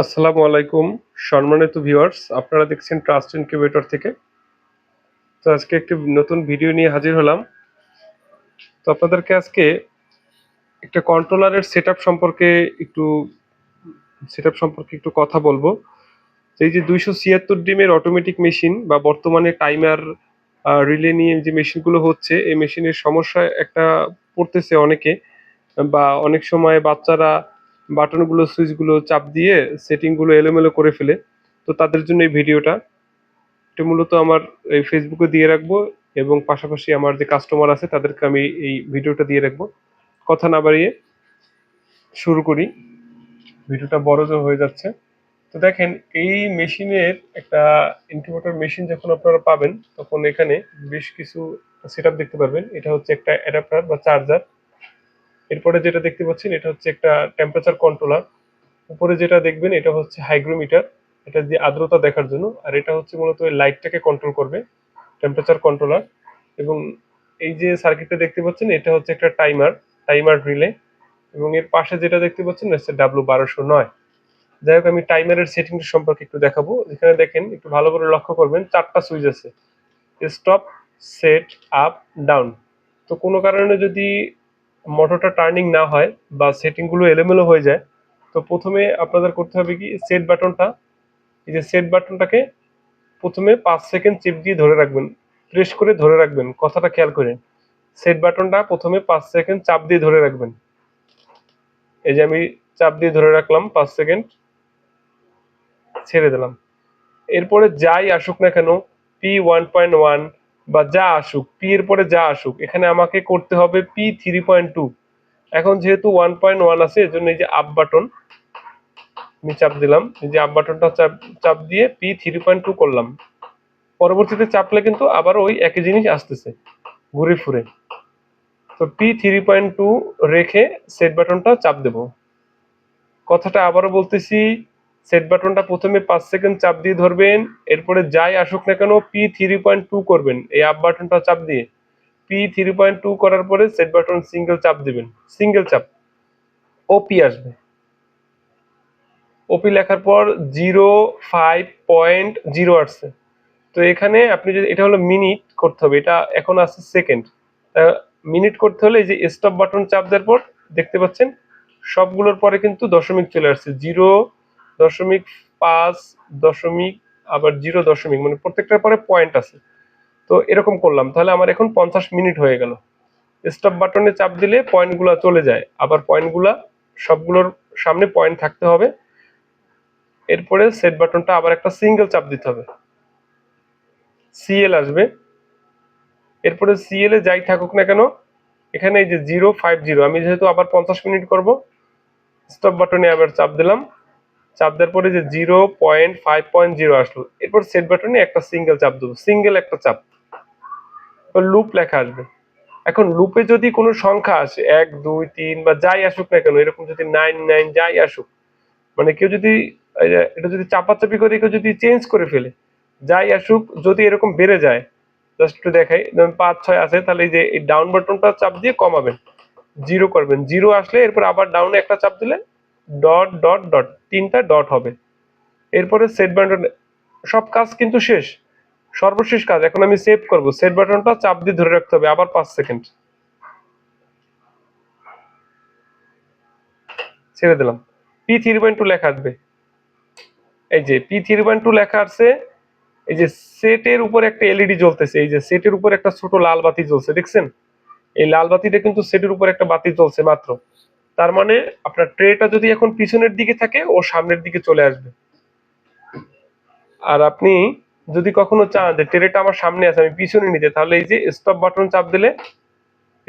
আসসালামু আলাইকুম, সম্মানিত ভিউয়ার্স আপনারা দেখছেন ট্রাস্ট ইনকিউবেটর থেকে। তো আজকে একটি নতুন ভিডিও নিয়ে হাজির হলাম। তো আপনাদেরকে আজকে একটা কন্ট্রোলারের সেটআপ সম্পর্কে একটু সেটআপ সম্পর্কে একটু কথা বলব। এই যে দুইশো ছিয়াত্তর ডিমের অটোমেটিক মেশিন বা বর্তমানে টাইমার রিলে নিয়ে যে মেশিনগুলো হচ্ছে, এই মেশিনের সমস্যা একটা পড়তেছে অনেকে, বা অনেক সময় বাচ্চারা বাটনগুলো, সুইচগুলো চাপ দিয়ে সেটিংগুলো এলোমেলো করে ফেলে। তো তাদের জন্য এই ভিডিওটা। এটা মূলত আমার এই ফেসবুকে দিয়ে রাখব এবং পাশাপাশি আমার যে কাস্টমার আছে, তাদেরকে আমি এই ভিডিওটা দিয়ে রাখব। কথা না বাড়িয়ে শুরু করি। ভিডিওটা বড় যে হয়ে যাচ্ছে। তো দেখেন, এই মেশিনের একটা ইনকিউবেটর মেশিন যখন আপনারা পাবেন, তখন এখানে বেশ কিছু সেট দেখতে পারবেন। এটা হচ্ছে একটা অ্যাডাপ্টার বা চার্জার এরপরে যেটা দেখতে পাচ্ছেন, এটা হচ্ছে একটা টেম্পারেচার কন্ট্রোলার উপরে যেটা দেখবেন, এটা হচ্ছে হাইগ্রোমিটার এটা দিয়ে আর্দ্রতা দেখার জন্য। আর এটা হচ্ছে মূলত লাইটটাকে কন্ট্রোল করবে টেম্পারেচার কন্ট্রোলার এবং এই যে সার্কিটটা দেখতে পাচ্ছেন, এটা হচ্ছে একটা টাইমার টাইমার রিলে এবং এর পাশে যেটা দেখতে পাচ্ছেন হচ্ছে ডাব্লু বারোশো নয়। যাই হোক, আমি টাইমারের সেটিং সম্পর্কে একটু দেখাবো। এখানে দেখেন, একটু ভালো করে লক্ষ্য করবেন, চারটা সুইচ আছে। স্টপ সেট আপ ডাউন তো কোনো কারণে যদি মোটরটা টার্নিং না হয় বা সেটিংগুলো এলোমেলো হয়ে যায়, তো প্রথমে আপনাদের করতে হবে কি সেট বাটনটা, এই যে সেট বাটনটাকে প্রথমে পাঁচ সেকেন্ড চেপ দিয়ে ধরে রাখবেন প্রেস করে ধরে রাখবেন, কথাটা খেয়াল করেন সেট বাটনটা প্রথমে পাঁচ সেকেন্ড চাপ দিয়ে ধরে রাখবেন। এই যে আমি চাপ দিয়ে ধরে রাখলাম পাঁচ সেকেন্ড ছেড়ে দিলাম। এরপরে যাই আসুক না কেন পি ওয়ান পয়েন্ট ওয়ান বা যা আসুক পি এর পরে যা আসুক, এখানে আমাকে করতে হবে পি থ্রি পয়েন্ট টু এখন যেহেতু ওয়ান পয়েন্ট ওয়ান আছে, এজন্য এই যে আপ বাটন আমি চাপ দিলাম, এই যে আপ বাটনটা চাপ চাপ দিয়ে পি থ্রি পয়েন্ট টু করলাম। পরবর্তীতে চাপলে কিন্তু আবার ওই একই জিনিস আসতেছে, ঘুরে ফুরে। তো পি থ্রি পয়েন্ট টু রেখে সেট বাটনটা চাপ দেব। কথাটা আবারও বলতেছি সেট বাটনটা প্রথমে পাঁচ সেকেন্ড চাপ দিয়ে ধরবেন, এরপরে যাই আসুক না কেন পি থ্রি পয়েন্ট টু করবেন। এই আপ বাটনটা চাপ দিয়ে। পি থ্রি পয়েন্ট টু করার পরে সেট বাটন সিঙ্গেল চাপ দিবেন। সিঙ্গেল চাপ। ওপি আসবে। ওপি লেখার পর জিরো ফাইভ পয়েন্ট জিরো আসছে। তো এখানে আপনি যদি, এটা হলো মিনিট করতে হবে, এটা এখন আসছে সেকেন্ড মিনিট করতে হলে এই যে স্টপ বাটন চাপ দেওয়ার পর দেখতে পাচ্ছেন, সবগুলোর পরে কিন্তু দশমিক চলে আসছে। জিরো দশমিক পাঁচ দশমিক, আবার জিরো দশমিক মানে প্রত্যেকটার পরে পয়েন্ট আছে। তো এরকম করলাম। তাহলে আমার এখন পঞ্চাশ মিনিট হয়ে গেল। স্টপ বাটনে চাপ দিলে পয়েন্টগুলো চলে যায়। আবার পয়েন্টগুলা সবগুলোর সামনে পয়েন্ট থাকতে হবে। এরপরে সেট বাটনটা আবার একটা সিঙ্গেল চাপ দিতে হবে। সিএল আসবে। এরপরে সিএল এ যাই থাকুক না কেন, এখানে এই যে জিরো ফাইভ জিরো আমি যেহেতু আবার পঞ্চাশ মিনিট করব স্টপ বাটনে আবার চাপ দিলাম। চাপ দেওয়ার পরে যে zero point five point zero আসলো, এরপর সেট বাটনে একটা সিঙ্গেল চাপ দেবো। সিঙ্গেল একটা চাপ। লুপ লেখা আসবে। এখন লুপে যদি কোনো সংখ্যা আসে, এক, দুই, তিন বা যাই আসুক না কেন, এরকম যদি নাইন নাইন যাই আসুক মানে কেউ যদি এটা যদি চাপাচাপি করে, কেউ যদি চেঞ্জ করে ফেলে, যাই আসুক, যদি এরকম বেড়ে যায় জাস্ট একটু দেখাই, যেমন পাঁচ, ছয় আছে, তাহলে যে এই ডাউন বাটনটা চাপ দিয়ে কমাবেন। জিরো করবেন। জিরো আসলে এরপর আবার ডাউনে একটা চাপ দিলে ডট ডট ডট তিনটা ডট হবে। এরপরে সেট বাটন সব কাজ কিন্তু শেষ। সর্বশেষ কাজ, এখন আমি সেভ করব। সেট বাটনটা চাপ দিয়ে ধরে রাখতে হবে, আবার পাঁচ সেকেন্ড ছেড়ে দিলাম। পি থ্রি পয়েন্ট টু লেখা আসবে। এই যে পি থ্রি পয়েন্ট টু লেখা আসছে, এই যে সেটের উপর একটা এলইডি জ্বলতেছে, এই যে সেটের উপর একটা ছোট লাল বাতি জ্বলছে, দেখছেন? এই লাল বাতিটা কিন্তু সেটের উপর একটা বাতি জ্বলছে মাত্র। তার মানে আপনার ট্রেটা যদি এখন পিছনের দিকে থাকে, ও সামনের দিকে চলে আসবে। আর আপনি যদি কখনো চান যে ট্রেটা আমার সামনে আছে, আমি পিছনে নিতে, তাহলে এই যে স্টপ বাটন চাপ দিলে,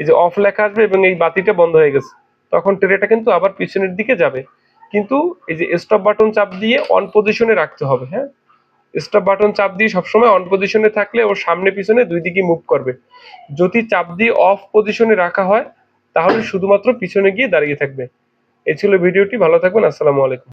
এই যে অফ লেখা আসবে এবং এই বাতিটা বন্ধ হয়ে গেছে, তখন ট্রেটা কিন্তু আবার পিছনের দিকে যাবে। কিন্তু এই যে স্টপ বাটন চাপ দিয়ে অন পজিশনে রাখতে হবে হ্যাঁ? স্টপ বাটন চাপ দিয়ে সবসময় অন পজিশনে থাকলে ওর সামনে পিছনে দুই দিকে মুভ করবে। যদি চাপ দিয়ে অফ পজিশনে রাখা হয় তাহলে শুধুমাত্র পিছনে গিয়ে দাঁড়িয়ে থাকবে। এই ছিল ভিডিওটি ভালো থাকবেন আসসালামু আলাইকুম।